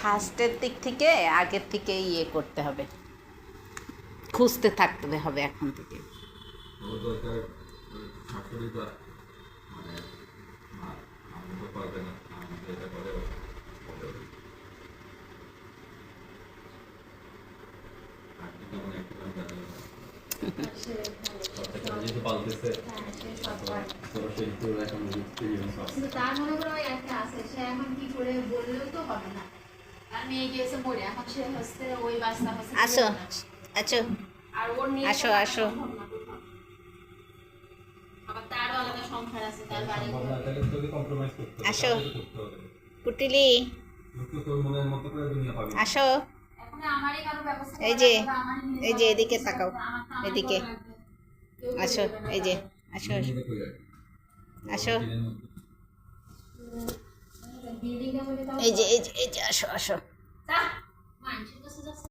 ফার্স্টের দিক থেকে আগের থেকে ইয়ে করতে হবে। খুঁজতে থাকতে হবে এখন থেকে। মানে কিন্তু তার মনে করো ওই একটা আছে সে এখন কি করে বললেও তো হবে না। আর মেয়ে গিয়েছে মরে এখন সে হচ্ছে ওই বাচ্চা হচ্ছে আসো। আচ্ছা আর ওর নিয়ে আসো, এই যে, এই যে এদিকে তাকাও, এদিকে। এই যে আসো আসো। এই যে এই যে এই যে আসো আসো।